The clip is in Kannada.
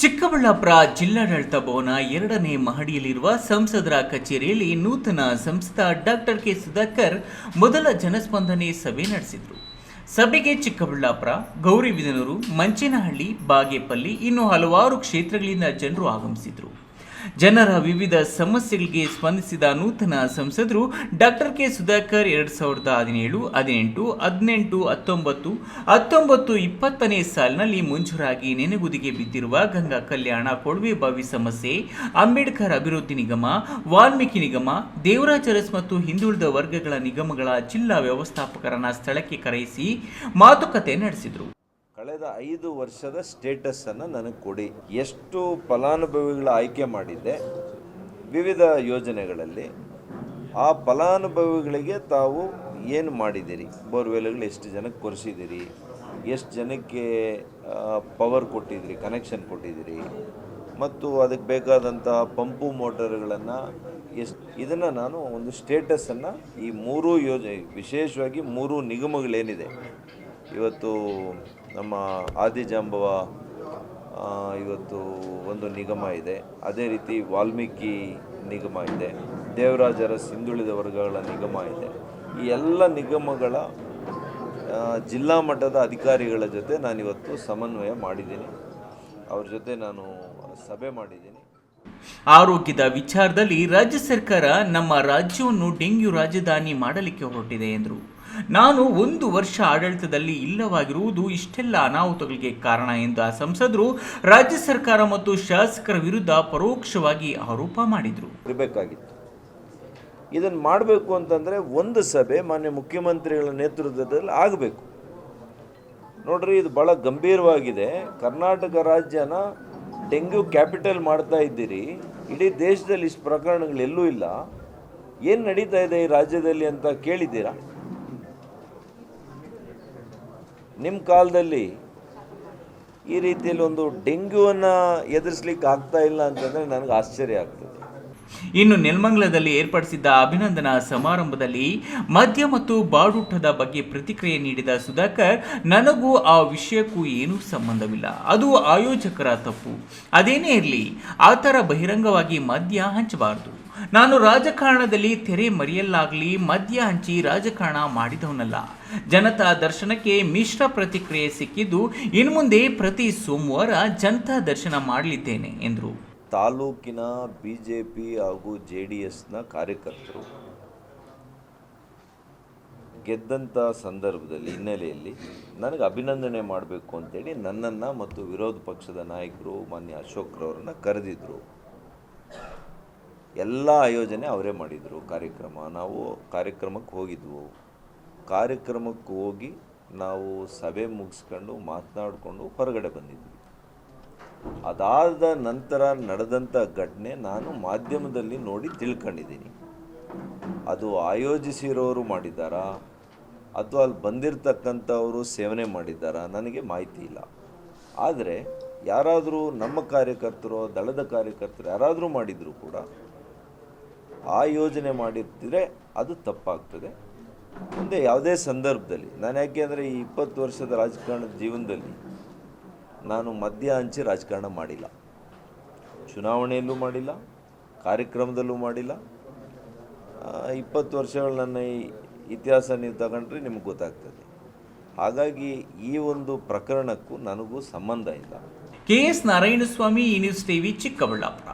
ಚಿಕ್ಕಬಳ್ಳಾಪುರ ಜಿಲ್ಲಾಡಳಿತ ಭವನ ಎರಡನೇ ಮಹಡಿಯಲ್ಲಿರುವ ಸಂಸದರ ಕಚೇರಿಯಲ್ಲಿ ನೂತನ ಸಂಸದ ಡಾಕ್ಟರ್ ಕೆ ಸುಧಾಕರ್ ಮೊದಲ ಜನಸ್ಪಂದನೆ ಸಭೆ ನಡೆಸಿದರು. ಸಭೆಗೆ ಚಿಕ್ಕಬಳ್ಳಾಪುರ, ಗೌರಿಬಿದನೂರು, ಮಂಚೇನಹಳ್ಳಿ, ಬಾಗೇಪಲ್ಲಿ ಇನ್ನು ಹಲವಾರು ಕ್ಷೇತ್ರಗಳಿಂದ ಜನರು ಆಗಮಿಸಿದರು. ಜನರ ವಿವಿಧ ಸಮಸ್ಯೆಗಳಿಗೆ ಸ್ಪಂದಿಸಿದ ನೂತನ ಸಂಸದರು ಡಾಕ್ಟರ್ ಕೆ ಸುಧಾಕರ್ ಎರಡು ಸಾವಿರದ ಹದಿನೇಳು, ಹದಿನೆಂಟು ಹದಿನೆಂಟು, ಹತ್ತೊಂಬತ್ತು ಹತ್ತೊಂಬತ್ತು ಇಪ್ಪತ್ತನೇ ಸಾಲಿನಲ್ಲಿ ಮಂಜೂರಾಗಿ ನೆನೆಗುದಿಗೆ ಬಿದ್ದಿರುವ ಗಂಗಾ ಕಲ್ಯಾಣ ಕೊಳವೆ ಬಾವಿ ಸಮಸ್ಯೆ, ಅಂಬೇಡ್ಕರ್ ಅಭಿವೃದ್ಧಿ ನಿಗಮ, ವಾಲ್ಮೀಕಿ ನಿಗಮ ದೇವರಾಜರಸ್ ಮತ್ತು ಹಿಂದುಳಿದ ವರ್ಗಗಳ ನಿಗಮಗಳ ಜಿಲ್ಲಾ ವ್ಯವಸ್ಥಾಪಕರನ್ನ ಸ್ಥಳಕ್ಕೆ ಕರೆಯಿಸಿ ಮಾತುಕತೆ ನಡೆಸಿದರು. ಕಳೆದ ಐದು ವರ್ಷದ ಸ್ಟೇಟಸನ್ನು ನನಗೆ ಕೊಡಿ. ಎಷ್ಟು ಫಲಾನುಭವಿಗಳ ಆಯ್ಕೆ ಮಾಡಿದ್ದೆ ವಿವಿಧ ಯೋಜನೆಗಳಲ್ಲಿ. ಆ ಫಲಾನುಭವಿಗಳಿಗೆ ತಾವು ಏನು ಮಾಡಿದ್ದೀರಿ ಬೋರ್ವೆಲ್ಗಳು ಎಷ್ಟು ಜನಕ್ಕೆ ಕೊರೆಸಿದ್ದೀರಿ ಎಷ್ಟು ಜನಕ್ಕೆ ಪವರ್ ಕೊಟ್ಟಿದ್ದೀರಿ ಕನೆಕ್ಷನ್ ಕೊಟ್ಟಿದ್ದೀರಿ ಮತ್ತು ಅದಕ್ಕೆ ಬೇಕಾದಂಥ ಪಂಪು ಮೋಟರ್ಗಳನ್ನು ಎಷ್ಟು, ಇದನ್ನು ನಾನು ಒಂದು ಸ್ಟೇಟಸನ್ನು ಈ ಮೂರು ಯೋಜನೆ, ವಿಶೇಷವಾಗಿ ಮೂರು ನಿಗಮಗಳೇನಿದೆ. ಇವತ್ತು ನಮ್ಮ ಆದಿಜಾಂಬವ ಇವತ್ತು ಒಂದು ನಿಗಮ ಇದೆ. ಅದೇ ರೀತಿ ವಾಲ್ಮೀಕಿ ನಿಗಮ ಇದೆ. ದೇವರಾಜರ ಸಿಂಧುಳಿದ ವರ್ಗಗಳ ನಿಗಮ ಇದೆ. ಈ ಎಲ್ಲ ನಿಗಮಗಳ ಜಿಲ್ಲಾ ಮಟ್ಟದ ಅಧಿಕಾರಿಗಳ ಜೊತೆ ನಾನಿವತ್ತು ಸಮನ್ವಯ ಮಾಡಿದ್ದೀನಿ. ಅವ್ರ ಜೊತೆ ನಾನು ಸಭೆ ಮಾಡಿದ್ದೀನಿ. ಆರೋಗ್ಯದ ವಿಚಾರದಲ್ಲಿ ರಾಜ್ಯ ಸರ್ಕಾರ ನಮ್ಮ ರಾಜ್ಯವನ್ನು ಡೆಂಗ್ಯೂ ರಾಜಧಾನಿ ಮಾಡಲಿಕ್ಕೆ ಹೊರಟಿದೆ ಎಂದರು. ನಾನು ಒಂದು ವರ್ಷ ಆಡಳಿತದಲ್ಲಿ ಇಲ್ಲವಾಗಿರುವುದು ಇಷ್ಟೆಲ್ಲ ಅನಾಹುತಗಳಿಗೆ ಕಾರಣ ಎಂದ ಸಂಸದರು ರಾಜ್ಯ ಸರ್ಕಾರ ಮತ್ತು ಶಾಸಕರ ವಿರುದ್ಧ ಪರೋಕ್ಷವಾಗಿ ಆರೋಪ ಮಾಡಿದರು. ಇರಬೇಕಾಗಿತ್ತು. ಇದನ್ನು ಮಾಡಬೇಕು ಅಂತಂದರೆ ಒಂದು ಸಭೆ ಮಾನ್ಯ ಮುಖ್ಯಮಂತ್ರಿಗಳ ನೇತೃತ್ವದಲ್ಲಿ ಆಗಬೇಕು. ನೋಡ್ರಿ, ಇದು ಭಾಳ ಗಂಭೀರವಾಗಿದೆ. ಕರ್ನಾಟಕ ರಾಜ್ಯನ ಡೆಂಗ್ಯೂ ಕ್ಯಾಪಿಟಲ್ ಮಾಡ್ತಾ ಇದ್ದೀರಿ, ಇಡೀ ದೇಶದಲ್ಲಿ ಇಷ್ಟು ಪ್ರಕರಣಗಳು ಎಲ್ಲೂ ಇಲ್ಲ. ಏನು ನಡೀತಾ ಇದೆ ಈ ರಾಜ್ಯದಲ್ಲಿ ಅಂತ ಕೇಳಿದ್ದೀರಾ? ನಿಮ್ಮ ಕಾಲದಲ್ಲಿ ಈ ರೀತಿಯಲ್ಲಿ ಒಂದು ಡೆಂಗ್ಯೂವನ್ನು ಎದುರಿಸ್ಲಿಕ್ಕೆ ಆಗ್ತಾ ಇಲ್ಲ ಅಂತಂದರೆ ನನಗೆ ಆಶ್ಚರ್ಯ ಆಗ್ತದೆ. ಇನ್ನು ನೆಲಮಂಗಲದಲ್ಲಿ ಏರ್ಪಡಿಸಿದ್ದ ಅಭಿನಂದನಾ ಸಮಾರಂಭದಲ್ಲಿ ಮದ್ಯ ಮತ್ತು ಬಾಡೂಟದ ಬಗ್ಗೆ ಪ್ರತಿಕ್ರಿಯೆ ನೀಡಿದ ಸುಧಾಕರ್, ನನಗೂ ಆ ವಿಷಯಕ್ಕೂ ಏನೂ ಸಂಬಂಧವಿಲ್ಲ. ಅದು ಆಯೋಜಕರ ತಪ್ಪು. ಅದೇನೇ ಇರಲಿ, ಆ ಥರ ಬಹಿರಂಗವಾಗಿ ಮದ್ಯ ಹಂಚಬಾರದು. ನಾನು ರಾಜಕಾರಣದಲ್ಲಿ ತೆರೆ ಮರೆಯಲ್ಲಾಗಲಿ ಮದ್ಯ ಹಂಚಿ ರಾಜಕಾರಣ ಮಾಡಿದವನಲ್ಲ. ಜನತಾ ದರ್ಶನಕ್ಕೆ ಮಿಶ್ರ ಪ್ರತಿಕ್ರಿಯೆ ಸಿಕ್ಕಿದ್ದು ಇನ್ನು ಮುಂದೆ ಪ್ರತಿ ಸೋಮವಾರ ಜನತಾ ದರ್ಶನ ಮಾಡಲಿದ್ದೇನೆ, ಎಂದರು. ತಾಲೂಕಿನ ಬಿ ಜೆ ಪಿ ಹಾಗೂ ಜೆ ಡಿ ಎಸ್ನ ಕಾರ್ಯಕರ್ತರು ಗೆದ್ದಂಥ ಸಂದರ್ಭದಲ್ಲಿ ಹಿನ್ನೆಲೆಯಲ್ಲಿ ನನಗೆ ಅಭಿನಂದನೆ ಮಾಡಬೇಕು ಅಂತೇಳಿ ನನ್ನನ್ನು ಮತ್ತು ವಿರೋಧ ಪಕ್ಷದ ನಾಯಕರು ಮಾನ್ಯ ಅಶೋಕ್ರವರನ್ನು ಕರೆದಿದ್ದರು ಎಲ್ಲ ಆಯೋಜನೆ ಅವರೇ ಮಾಡಿದರು. ಕಾರ್ಯಕ್ರಮ ನಾವು ಕಾರ್ಯಕ್ರಮಕ್ಕೆ ಹೋಗಿದ್ವು. ಕಾರ್ಯಕ್ರಮಕ್ಕೆ ಹೋಗಿ ನಾವು ಸಭೆ ಮುಗಿಸ್ಕೊಂಡು ಮಾತನಾಡಿಕೊಂಡು ಹೊರಗಡೆ ಬಂದಿದ್ವಿ. ಅದಾದ ನಂತರ ನಡೆದಂಥ ಘಟನೆ ನಾನು ಮಾಧ್ಯಮದಲ್ಲಿ ನೋಡಿ ತಿಳ್ಕೊಂಡಿದ್ದೀನಿ. ಅದು ಆಯೋಜಿಸಿರೋರು ಮಾಡಿದ್ದಾರಾ? ಅಥವಾ ಅಲ್ಲಿ ಬಂದಿರತಕ್ಕಂಥವರು ಸೇವನೆ ಮಾಡಿದ್ದಾರಾ? ನನಗೆ ಮಾಹಿತಿ ಇಲ್ಲ. ಆದರೆ ಯಾರಾದರೂ ನಮ್ಮ ಕಾರ್ಯಕರ್ತರು, ದಳದ ಕಾರ್ಯಕರ್ತರು ಯಾರಾದರೂ ಮಾಡಿದರೂ ಕೂಡ ಆ ಯೋಜನೆ ಮಾಡಿರ್ತಿದ್ರೆ ಅದು ತಪ್ಪಾಗ್ತದೆ. ಮುಂದೆ ಯಾವುದೇ ಸಂದರ್ಭದಲ್ಲಿ, ನಾನು ಯಾಕೆ ಅಂದರೆ ಈ ಇಪ್ಪತ್ತು ವರ್ಷದ ರಾಜಕಾರಣದ ಜೀವನದಲ್ಲಿ ನಾನು ಮದ್ಯ ಹಂಚಿ ರಾಜಕಾರಣ ಮಾಡಿಲ್ಲ. ಚುನಾವಣೆಯಲ್ಲೂ ಮಾಡಿಲ್ಲ, ಕಾರ್ಯಕ್ರಮದಲ್ಲೂ ಮಾಡಿಲ್ಲ. ಇಪ್ಪತ್ತು ವರ್ಷಗಳ ನನ್ನ ಇತಿಹಾಸ ನೀವು ತಗೊಂಡ್ರೆ ನಿಮ್ಗೆ ಗೊತ್ತಾಗ್ತದೆ. ಹಾಗಾಗಿ ಈ ಒಂದು ಪ್ರಕರಣಕ್ಕೂ ನನಗೂ ಸಂಬಂಧ ಇಲ್ಲ. ಕೆ ಎಸ್ ನಾರಾಯಣಸ್ವಾಮಿ ಈ ನ್ಯೂಸ್ ಟಿವಿ ಚಿಕ್ಕಬಳ್ಳಾಪುರ.